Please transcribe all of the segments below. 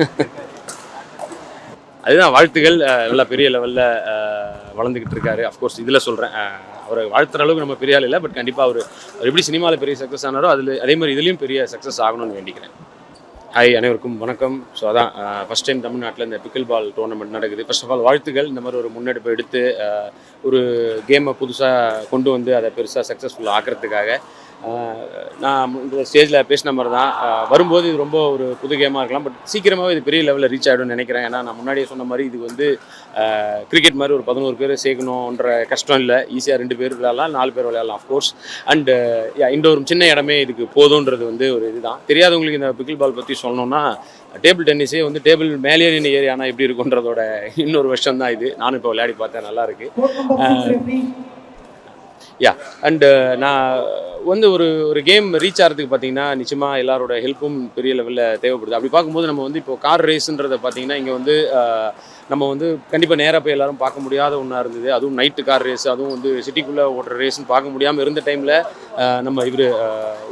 அதுதான் வாழ்த்துகள் நல்லா பெரிய லெவலில் வளர்ந்துக்கிட்டு இருக்காரு. அஃப்கோர்ஸ் இதில் சொல்கிறேன் அவரை வாழ்த்துற அளவுக்கு நம்ம பெரிய ஆள் இல்லை பட் கண்டிப்பாக அவர் அவர் எப்படி சினிமாவில் பெரிய சக்ஸஸ் ஆனாரோ அதில் அதே மாதிரி இதுலேயும் பெரிய சக்ஸஸ் ஆகணும்னு வேண்டிக்கிறேன். ஹாய் அனைவருக்கும் வணக்கம். ஸோ அதான் ஃபஸ்ட் டைம் தமிழ்நாட்டில் இந்த பிக்கில் பால் டோர்னமெண்ட் நடக்குது. ஃபர்ஸ்ட் ஆஃப் ஆல் வாழ்த்துக்கள். இந்த மாதிரி ஒரு முன்னெடுப்பு எடுத்து ஒரு கேமை புதுசாக கொண்டு வந்து அதை பெருசாக சக்ஸஸ்ஃபுல் ஆக்கிறதுக்காக. நான் இந்த ஸ்டேஜில் பேசின மாதிரி தான் வரும்போது இது ரொம்ப ஒரு புது கேமாக இருக்கலாம். பட் சீக்கிரமாகவே இது பெரிய லெவலில் ரீச் ஆகிடும்னு நினைக்கிறேன். ஏன்னா நான் முன்னாடியே சொன்ன மாதிரி இது வந்து கிரிக்கெட் மாதிரி ஒரு பதினோரு பேர் சேர்க்கணுன்ற கஷ்டம் இல்லை. ஈஸியாக ரெண்டு பேர் விளையாடலாம் நாலு பேர் விளையாடலாம் அஃப்கோர்ஸ் அண்டு இந்த ஒரு சின்ன இடமே இதுக்கு போதுன்றது வந்து ஒரு இதுதான். தெரியாதவங்களுக்கு இந்த பிக்கில் பால் பற்றி சொல்லணும்னா டேபிள் டென்னிஸே வந்து டேபிள் மேலேயே நின்று ஏறி ஆனால் எப்படி இருக்குன்றதோட இன்னொரு வருஷம் தான் இது. நானும் இப்போ விளையாடி பார்த்தேன் நல்லா இருக்குது யா அண்டு uh, நான் வந்து ஒரு ஒரு கேம் ரீச் ஆகிறதுக்கு பார்த்தீங்கன்னா நிச்சயமாக எல்லாரோட ஹெல்ப்பும் பெரிய லெவலில் தேவைப்படுது. அப்படி பார்க்கும்போது நம்ம வந்து இப்போ கார் ரேஸுன்றதை பார்த்தீங்கன்னா இங்கே வந்து uh, நம்ம வந்து கண்டிப்பாக நேராக போய் எல்லாரும் பார்க்க முடியாத ஒன்றா இருந்தது. அதுவும் நைட்டு கார் ரேஸ் அதுவும் வந்து சிட்டிக்குள்ளே ஓடுற ரேஸ்னு பார்க்க முடியாமல் இருந்த டைமில் நம்ம இவர்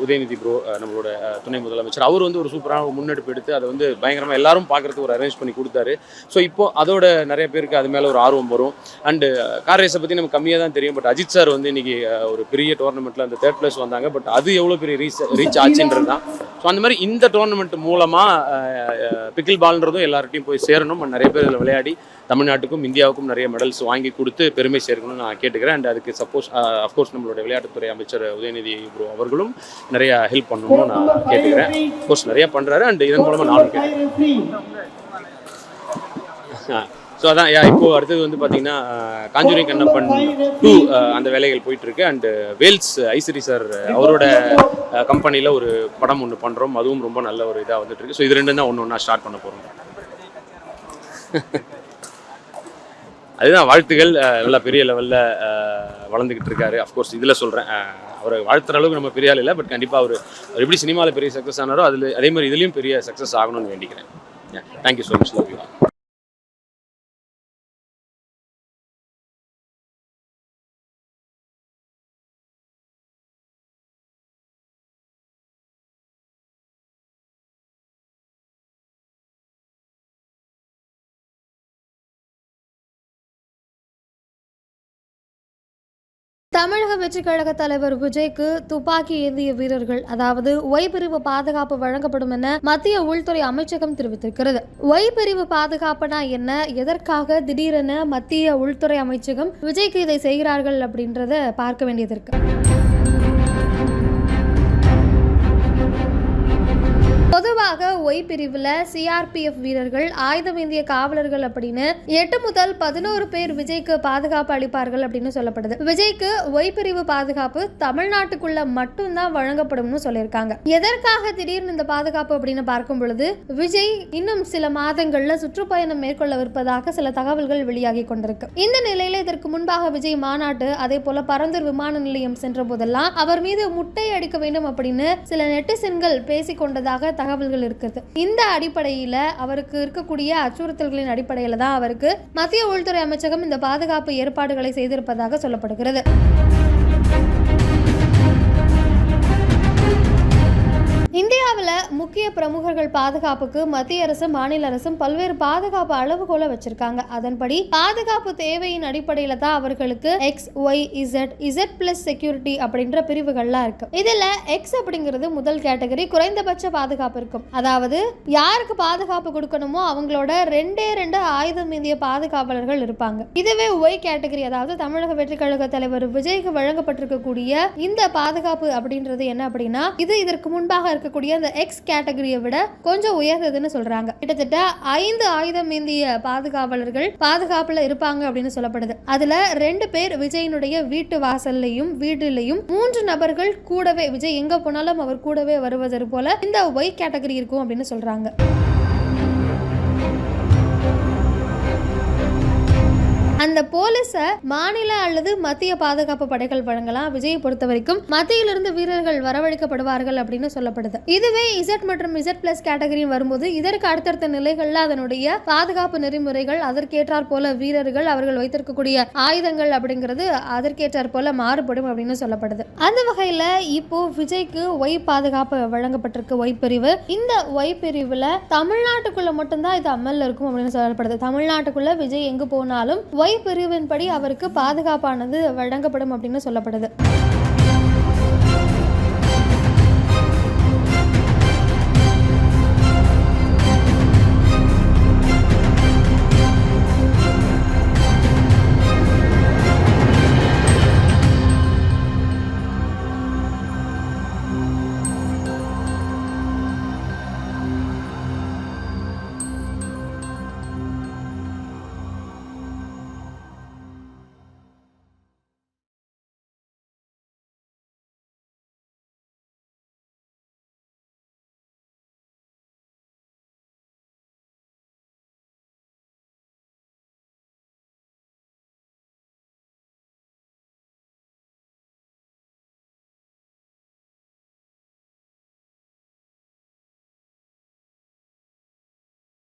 உதயநிதி ப்ரோ நம்மளோட துணை முதலமைச்சர் அவர் வந்து ஒரு சூப்பரான முன்னெடுப்பு எடுத்து அதை வந்து பயங்கரமாக எல்லாரும் பார்க்குறதுக்கு ஒரு அரேஞ்ச் பண்ணி கொடுத்தாரு. ஸோ இப்போ அதோட நிறைய பேருக்கு அது மேலே ஒரு ஆர்வம் வரும். அண்டு கார் ரேஸை பற்றி நமக்கு கம்மியாக தான் தெரியும். பட் அஜித் சார் வந்து இன்னைக்கு ஒரு பெரிய டோர்னமெண்ட்டில் அந்த தேர்ட் ப்ளேஸ் வந்தாங்க. பட் அது எவ்வளோ பெரிய ரீச் ரீச் ஆச்சுன்றது தான். ஸோ அந்த மாதிரி இந்த டோர்னமெண்ட் மூலமாக பிக்கில் பால்ன்றதும் எல்லார்ட்டையும் போய் சேரணும். நிறைய பேர் இதில் விளையாடி தமிழ்நாட்டுக்கும் இந்தியாவுக்கும் நிறைய மெடல்ஸ் வாங்கி கொடுத்து பெருமை சேர்க்கணும்னு நான் கேட்டுக்கிறேன். அண்ட் அதுக்கு சப்போஸ் அஃப்கோர்ஸ் uh, நம்மளுடைய விளையாட்டுத்துறை அமைச்சர் உதயநிதி ப்ரோ அவர்களும் நிறைய ஹெல்ப் பண்ணணும்னு நான் கேட்டுக்கிறேன். அஃப்கோர்ஸ் நிறைய பண்ணுறாரு அண்ட் இதன் மூலமாக நானும் கேட்குறேன் ஸோ அதான் யா இப்போ அடுத்தது வந்து பார்த்தீங்கன்னா uh, காஞ்சூரி கண்ணப்பன் டூ uh, அந்த வேலைகள் போயிட்டு இருக்கு அண்ட் வேல்ஸ் ஐசிரி சார் அவரோட கம்பெனியில் ஒரு படம் ஒன்று பண்ணுறோம் அதுவும் ரொம்ப நல்ல ஒரு இதாக வந்துட்டு இருக்கு ஸோ இது ரெண்டும் தான் ஒன்று ஒன்றா ஸ்டார்ட் பண்ண போகிறோம் அதுதான் வாழ்த்துகள் நல்லா பெரிய லெவலில் வளர்ந்துக்கிட்டு இருக்காரு. அஃப்கோர்ஸ் இதில் சொல்கிறேன் அவரை வாழ்த்துற அளவுக்கு நம்ம பெரிய ஆள் இல்லை பட் கண்டிப்பாக அவர் அவர் எப்படி சினிமாவில் பெரிய சக்ஸஸ் ஆனாரோ அதில் அதே மாதிரி இதுலேயும் பெரிய சக்ஸஸ் ஆகணும்னு வேண்டிக்கிறேன். Thank you so much love you தமிழக வெற்றி கழக தலைவர் விஜய்க்கு துப்பாக்கி ஏந்திய வீரர்கள் அதாவது ஒய் பிரிவு பாதுகாப்பு வழங்கப்படும் என மத்திய உள்துறை அமைச்சகம் தெரிவித்திருக்கிறது. ஒய் பிரிவு பாதுகாப்புனா என்ன? எதற்காக திடீரென மத்திய உள்துறை அமைச்சகம் விஜய்க்கு இதை செய்கிறார்கள் அப்படின்றத பார்க்க வேண்டியது இருக்கு. பொதுவாக ஒய் பிரிவில் சிஆர்பிஎஃப் வீரர்கள் ஆயுதமேந்திய காவலர்கள் அப்படின்னு எட்டு முதல் பதினோரு பேர் விஜய்க்கு பாதுகாப்பு அளிப்பார்கள் அப்படின்னு சொல்லப்படுது. விஜய்க்கு ஒய் பிரிவு பாதுகாப்பு தமிழ்நாட்டுக்குள்ள மட்டும்தான் வழங்கப்படும்னு சொல்லியிருக்காங்க. எதற்காக திடீர்னு இந்த பாதுகாப்பு அப்படின்னு பார்க்கும் பொழுது விஜய் இன்னும் சில மாதங்கள்ல சுற்றுப்பயணம் மேற்கொள்ளவிருப்பதாக சில தகவல்கள் வெளியாகி கொண்டிருக்கு. இந்த நிலையில இதற்கு முன்பாக விஜய் மாநாட்டு அதே போல பரந்தூர் விமான நிலையம் சென்ற போதெல்லாம் அவர் மீது முட்டை அடிக்க வேண்டும் அப்படின்னு சில நெட்டிசன்கள் பேசிக்கொண்டதாக தகவல் தகவல்கள் இருக்குது. இந்த அடிப்படையில் அவருக்கு இருக்கக்கூடிய அச்சுறுத்தல்களின் அடிப்படையில் தான் அவருக்கு மத்திய உள்துறை அமைச்சகம் இந்த பாதுகாப்பு ஏற்பாடுகளை செய்திருப்பதாக சொல்லப்படுகிறது. இந்தியாவில் முக்கிய பிரமுகர்கள் பாதுகாப்புக்கு மத்திய அரசு மாநில அரசும் பல்வேறு பாதுகாப்பு அளவுகோலை வச்சிருக்காங்க. அதன்படி பாதுகாப்பு தேவையின் அடிப்படையில தான் அவர்களுக்கு X Y Z Z plus security அப்படின்ற பிரிவுகள்லாம் இருக்கு. இதுல எக்ஸ் அப்படிங்கிறது முதல் கேட்டகரி குறைந்தபட்ச பாதுகாப்பு இருக்கும். அதாவது யாருக்கு பாதுகாப்பு கொடுக்கணுமோ அவங்களோட ரெண்டே ரெண்டு ஆயுதம் இந்திய பாதுகாவலர்கள் இருப்பாங்க. இதுவே ஒய் கேட்டகரி அதாவது தமிழக வெற்றி கழக தலைவர் விஜய்க்கு வழங்கப்பட்டிருக்கக்கூடிய இந்த பாதுகாப்பு அப்படின்றது என்ன அப்படின்னா இது இதற்கு முன்பாக இருக்கக்கூடிய அந்த எக்ஸ் கேட்டகரியை விட கொஞ்சம் உயர்ந்ததுன்னு சொல்றாங்க. கிட்டத்தட்ட ஐந்து ஆயுதம் ஏந்திய பாதுகாவலர்கள் பாதுகாப்புல இருப்பாங்க அப்படின்னு சொல்லப்படுது. அதுல ரெண்டு பேர் விஜயனுடைய வீட்டு வாசல்லையும் வீடுலையும் மூன்று நபர்கள் கூடவே விஜய் எங்க போனாலும் அவர் கூடவே வருவதற்கு போல இந்த ஒய் கேட்டகரி இருக்கும் அப்படின்னு சொல்றாங்க. அந்த போலீஸை மாநில அல்லது மத்திய பாதுகாப்பு படைகள் வழங்கலாம். விஜயை பொறுத்த வரைக்கும் மத்தியிலிருந்து வீரர்கள் வரவழைக்கப்படுவார்கள் அப்படின்னு சொல்லப்படுது. இதுவே இசட் மற்றும் இசட் பிளஸ் கேட்டகரியும் வரும்போது இதற்கு அடுத்தடுத்த நிலைகள்ல அதனுடைய பாதுகாப்பு நெறிமுறைகள் அதற்கேற்றார் போல வீரர்கள் அவர்கள் வைத்திருக்கக்கூடிய ஆயுதங்கள் அப்படிங்கிறது அதற்கேற்றார் போல மாறுபடும் அப்படின்னு சொல்லப்படுது. அந்த வகையில இப்போ விஜய்க்கு ஒய் பாதுகாப்பு வழங்கப்பட்டிருக்கு ஒய் பிரிவு. இந்த ஒய் பிரிவுல தமிழ்நாட்டுக்குள்ள மட்டும்தான் இது அமல் இருக்கும் அப்படின்னு சொல்லப்படுது. தமிழ்நாட்டுக்குள்ள விஜய் எங்கு போனாலும் ஒய் பிரிவின்படி அவருக்கு பாதுகாப்பானது வழங்கப்படும் அப்படின்னு சொல்லப்படுது.